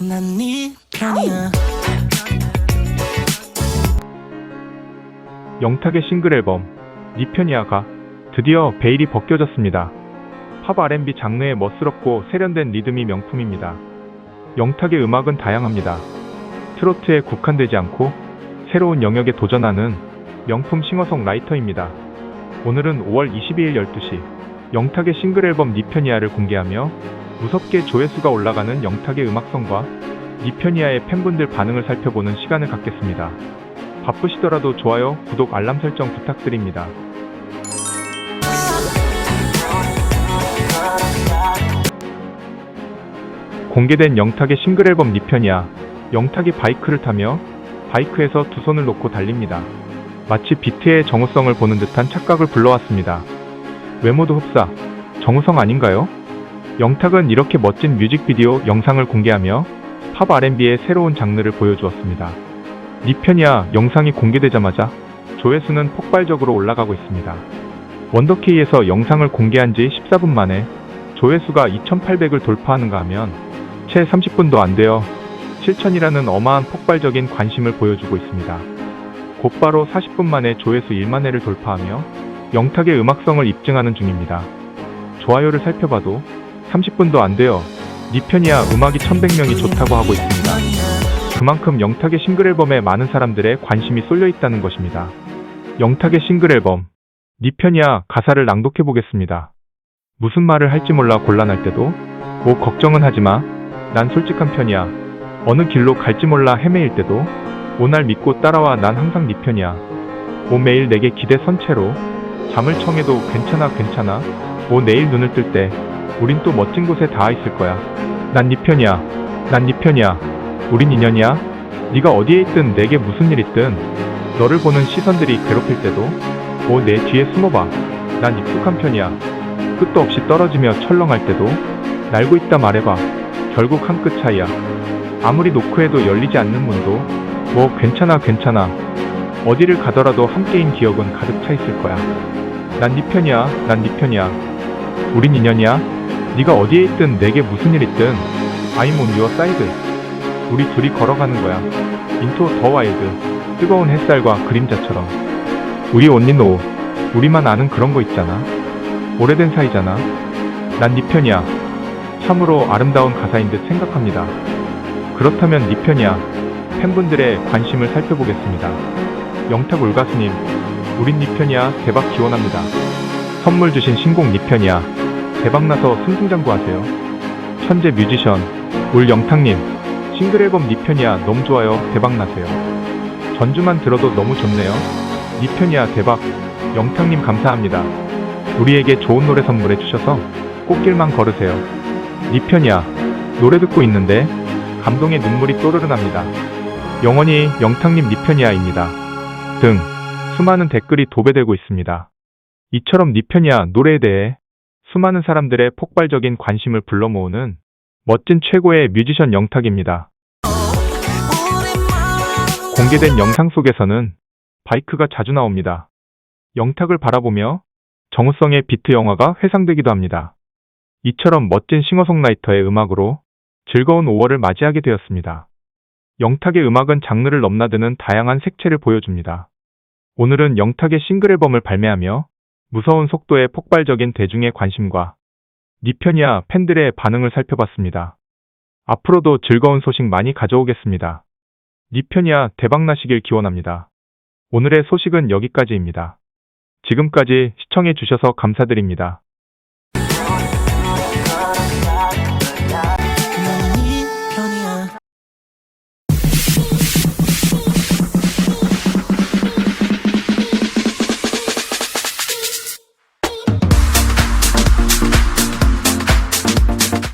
난 네 편이야 영탁의 싱글 앨범 니 편이야가 드디어 베일이 벗겨졌습니다. 팝 R&B 장르의 멋스럽고 세련된 리듬이 명품입니다. 영탁의 음악은 다양합니다. 트로트에 국한되지 않고 새로운 영역에 도전하는 명품 싱어송 라이터입니다. 오늘은 5월 22일 12시 영탁의 싱글 앨범 니 편이야를 공개하며 무섭게 조회수가 올라가는 영탁의 음악성과 니편이야의 팬분들 반응을 살펴보는 시간을 갖겠습니다. 바쁘시더라도 좋아요, 구독, 알람 설정 부탁드립니다. 공개된 영탁의 싱글 앨범 니편이야. 영탁이 바이크를 타며 바이크에서 두 손을 놓고 달립니다. 마치 비트의 정우성을 보는 듯한 착각을 불러왔습니다. 외모도 흡사, 정우성 아닌가요? 영탁은 이렇게 멋진 뮤직비디오 영상을 공개하며 팝 R&B의 새로운 장르를 보여주었습니다. 니 편이야 영상이 공개되자마자 조회수는 폭발적으로 올라가고 있습니다. 원더케이에서 영상을 공개한 지 14분 만에 조회수가 2,800을 돌파하는가 하면 채 30분도 안 되어 7천이라는 어마한 폭발적인 관심을 보여주고 있습니다. 곧바로 40분 만에 조회수 1만 회를 돌파하며 영탁의 음악성을 입증하는 중입니다. 좋아요를 살펴봐도 30분도 안 되어 니편이야 음악이 1100명이 좋다고 하고 있습니다. 그만큼 영탁의 싱글 앨범에 많은 사람들의 관심이 쏠려 있다는 것입니다. 영탁의 싱글 앨범 니 편이야 가사를 낭독해 보겠습니다. 무슨 말을 할지 몰라 곤란할 때도 뭐 걱정은 하지 마 난 솔직한 편이야 어느 길로 갈지 몰라 헤매일 때도 오날 믿고 따라와 난 항상 니 편이야 오 매일 내게 기대 선 채로 잠을 청해도 괜찮아 괜찮아 오 내일 눈을 뜰때 우린 또 멋진 곳에 닿아 있을 거야. 난니 편이야. 난니 편이야. 우린 인연이야. 네가 어디에 있든 내게 무슨 일 있든 너를 보는 시선들이 괴롭힐 때도 오 내 뒤에 숨어봐. 난 익숙한 편이야. 끝도 없이 떨어지며 철렁할 때도 날고 있다 말해봐. 결국 한 끗 차이야. 아무리 노크해도 열리지 않는 문도 뭐 괜찮아 괜찮아. 어디를 가더라도 함께인 기억은 가득 차 있을 거야. 난 네 편이야. 난 네 편이야. 우린 인연이야 네가 어디에 있든 내게 무슨 일 있든 I'm on your side. 우리 둘이 걸어가는 거야. 인토 더 와일드 뜨거운 햇살과 그림자처럼. 우리 온리노 우리만 아는 그런 거 있잖아. 오래된 사이잖아. 난 네 편이야. 참으로 아름다운 가사인 듯 생각합니다. 그렇다면 네 편이야. 팬분들의 관심을 살펴보겠습니다. 영탁 울가수님 우린 네 편이야. 대박 기원합니다. 선물 주신 신곡 네 편이야 대박나서 승승장구하세요. 천재 뮤지션 울 영탁님 싱글 앨범 네 편이야 너무 좋아요. 대박나세요. 전주만 들어도 너무 좋네요. 네 편이야 대박. 영탁님 감사합니다. 우리에게 좋은 노래 선물해 주셔서 꽃길만 걸으세요. 네 편이야. 노래 듣고 있는데 감동의 눈물이 또르르 납니다. 영원히 영탁님 네 편이야입니다. 등 수많은 댓글이 도배되고 있습니다. 이처럼 네 편이야 노래에 대해 수많은 사람들의 폭발적인 관심을 불러 모으는 멋진 최고의 뮤지션 영탁입니다. 공개된 영상 속에서는 바이크가 자주 나옵니다. 영탁을 바라보며 정우성의 비트 영화가 회상되기도 합니다. 이처럼 멋진 싱어송라이터의 음악으로 즐거운 5월을 맞이하게 되었습니다. 영탁의 음악은 장르를 넘나드는 다양한 색채를 보여줍니다. 오늘은 영탁의 싱글 앨범을 발매하며 무서운 속도의 폭발적인 대중의 관심과 니 편이야 팬들의 반응을 살펴봤습니다. 앞으로도 즐거운 소식 많이 가져오겠습니다. 니 편이야 대박나시길 기원합니다. 오늘의 소식은 여기까지입니다. 지금까지 시청해 주셔서 감사드립니다.